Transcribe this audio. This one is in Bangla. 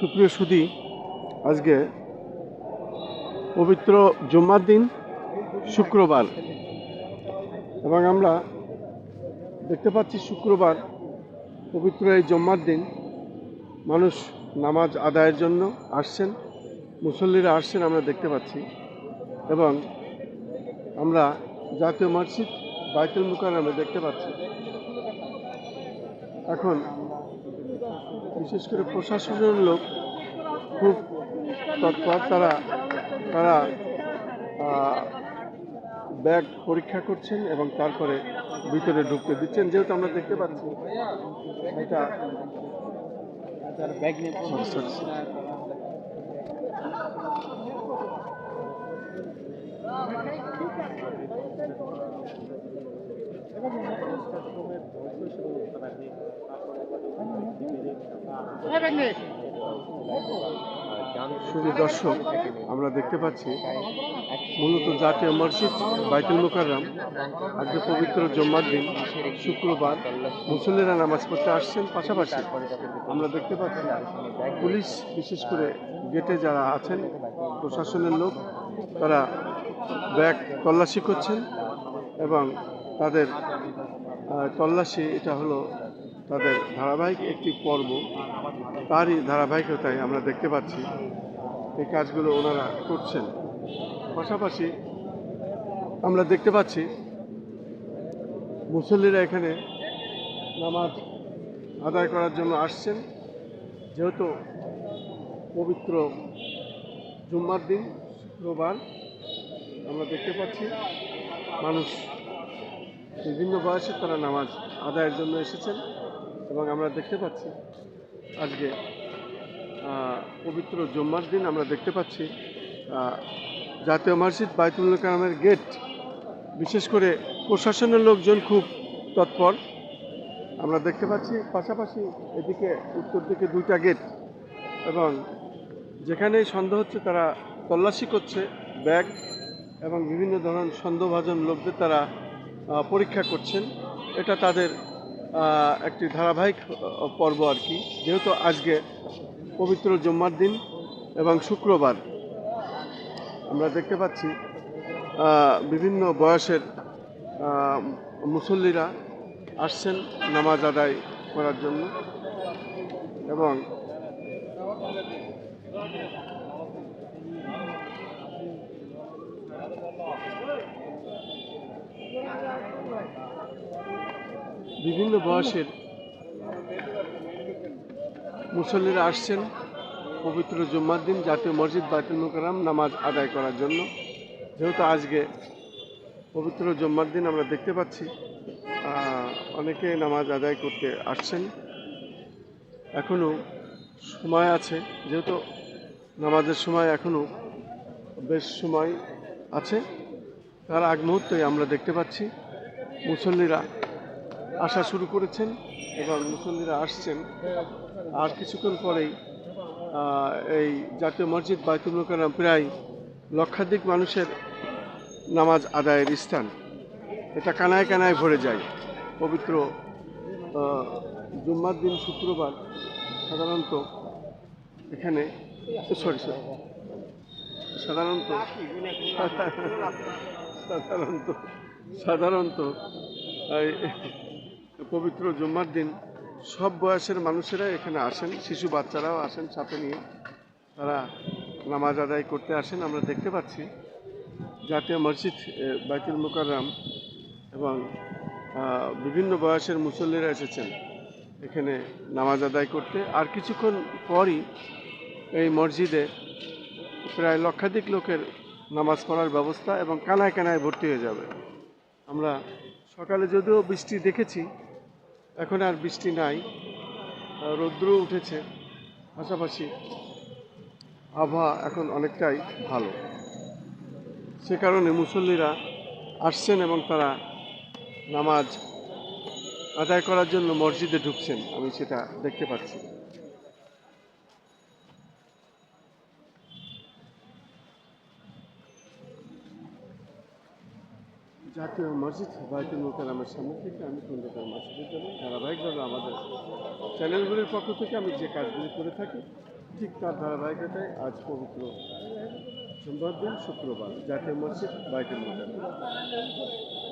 সুপ্রিয় সুদী, আজকে পবিত্র জুম্মার দিন, শুক্রবার। এবং আমরা দেখতে পাচ্ছি শুক্রবার পবিত্র এই জুম্মার দিন। মানুষ নামাজ আদায়ের জন্য আসছেন, মুসল্লিরা আসছেন, আমরা দেখতে পাচ্ছি। এবং আমরা জাতীয় মসজিদ বাইতুল মুকাররমে দেখতে পাচ্ছি। এখন বিশেষ করে প্রশাসনের লোক খুব তৎপর তারা তারা ব্যাগ পরীক্ষা করছেন এবং তারপরে ভিতরে ঢুকতে দিচ্ছেন যেহেতু আমরা দেখতে পাচ্ছি এটা sorry, sorry. শুধু দর্শক, আমরা দেখতে পাচ্ছি মূলত জাতীয় মসজিদ বাইতুল মুকাররম। আজকে পবিত্র জম্মার দিন, শুক্রবার। মুসল্লিরা নামাজ পড়তে আসছেন, পাশাপাশি আমরা দেখতে পাচ্ছি পুলিশ, বিশেষ করে গেটে যারা আছেন, প্রশাসনের লোক, তারা ব্যাগ তল্লাশি করছেন এবং তাদের তল্লাশি, এটা হলো তাদের ধারাবাহিক একটি পর্ব, তারই ধারাবাহিকতায় আমরা দেখতে পাচ্ছি এই কাজগুলো ওনারা করছেন। পাশাপাশি আমরা দেখতে পাচ্ছি মুসল্লিরা এখানে নামাজ আদায় করার জন্য আসছেন। যেহেতু পবিত্র জুম্মার দিন, শুক্রবার, আমরা দেখতে পাচ্ছি মানুষ, বিভিন্ন বয়সে তারা নামাজ আদায়ের জন্য এসেছেন। এবং আমরা দেখতে পাচ্ছি আজকে পবিত্র জম্মার দিন আমরা দেখতে পাচ্ছি জাতীয় মসজিদ বাইতুল কালামের গেট, বিশেষ করে প্রশাসনের লোকজন খুব তৎপর। আমরা দেখতে পাচ্ছি পাশাপাশি এদিকে উত্তর দিকে দুইটা গেট এবং যেখানেই সন্দেহ হচ্ছে তারা তল্লাশি করছে, ব্যাগ এবং বিভিন্ন ধরনের সন্দেহভাজন লোকদের তারা পরীক্ষা করছেন। এটা তাদের একটি ধারাবাহিক পর্ব আর কি। যেহেতু আজকে পবিত্র জুম্মার দিন এবং শুক্রবার, আমরা দেখতে পাচ্ছি বিভিন্ন বয়সের মুসল্লিরা আসছেন নামাজ আদায় করার জন্য এবং বিভিন্ন বয়সের মুসল্লিরা আসছেন পবিত্র জুম্মার দিন জাতীয় মসজিদ বাইতুল মুকাররম নামাজ আদায় করার জন্য। যেহেতু আজকে পবিত্র জুম্মার দিন আমরা দেখতে পাচ্ছি অনেকে নামাজ আদায় করতে আসছেন। এখনও সময় আছে, যেহেতু নামাজের সময় এখনও বেশ সময় আছে। তার আগ মুহূর্তেই আমরা দেখতে পাচ্ছি। মুসল্লিরা আসা শুরু করেছেন এবং মুসল্লিরা আসছেন। আর কিছুক্ষণ পরেই এই জাতীয় মসজিদ বাইতুল মোকাররম প্রায় লক্ষাধিক মানুষের নামাজ আদায়ের স্থান। এটা কানায় কানায় ভরে যায়। পবিত্র জুম্মার দিন শুক্রবার সাধারণত এখানে, সরি সরি, সাধারণত সাধারণত সাধারণত পবিত্র জুম্মার দিন সব বয়সের মানুষেরা এখানে আসেন, শিশু বাচ্চারাও আসেন সাথে নিয়ে। তারা নামাজ আদায় করতে আসেন, আমরা দেখতে পাচ্ছি। জাতীয় মসজিদ বাইতুল মুকাররম এবং বিভিন্ন বয়সের মুসল্লিরা এসেছেন এখানে নামাজ আদায় করতে। আর কিছুক্ষণ পরই এই মসজিদে প্রায় লক্ষাধিক লোকের নামাজ পড়ার ব্যবস্থা এবং কানায় কানায় ভর্তি হয়ে যাবে। আমরা সকালে যদিও বৃষ্টি দেখেছি এখন আর বৃষ্টি নাই রৌদ্র উঠেছে, পাশাপাশি আবহাওয়া এখন অনেকটাই ভালো। সে কারণে মুসল্লিরা আসছেন এবং তারা নামাজ আদায় করার জন্য মসজিদে ঢুকছেন, আমি সেটা দেখতে পাচ্ছি। জাতীয় মসজিদ বাইতুল মোকারামের সামনে থেকে আমি খন্দকার মাসুদের জন্য ধারাবাহিকভাবে আমাদের চ্যানেলগুলির পক্ষ থেকে আমি যে কাজগুলি করে থাকি, ঠিক তার ধারাবাহিকতায় আজ পবিত্র সোমবার দিন শুক্রবার জাতীয় মসজিদ বাইতুল মোকাররম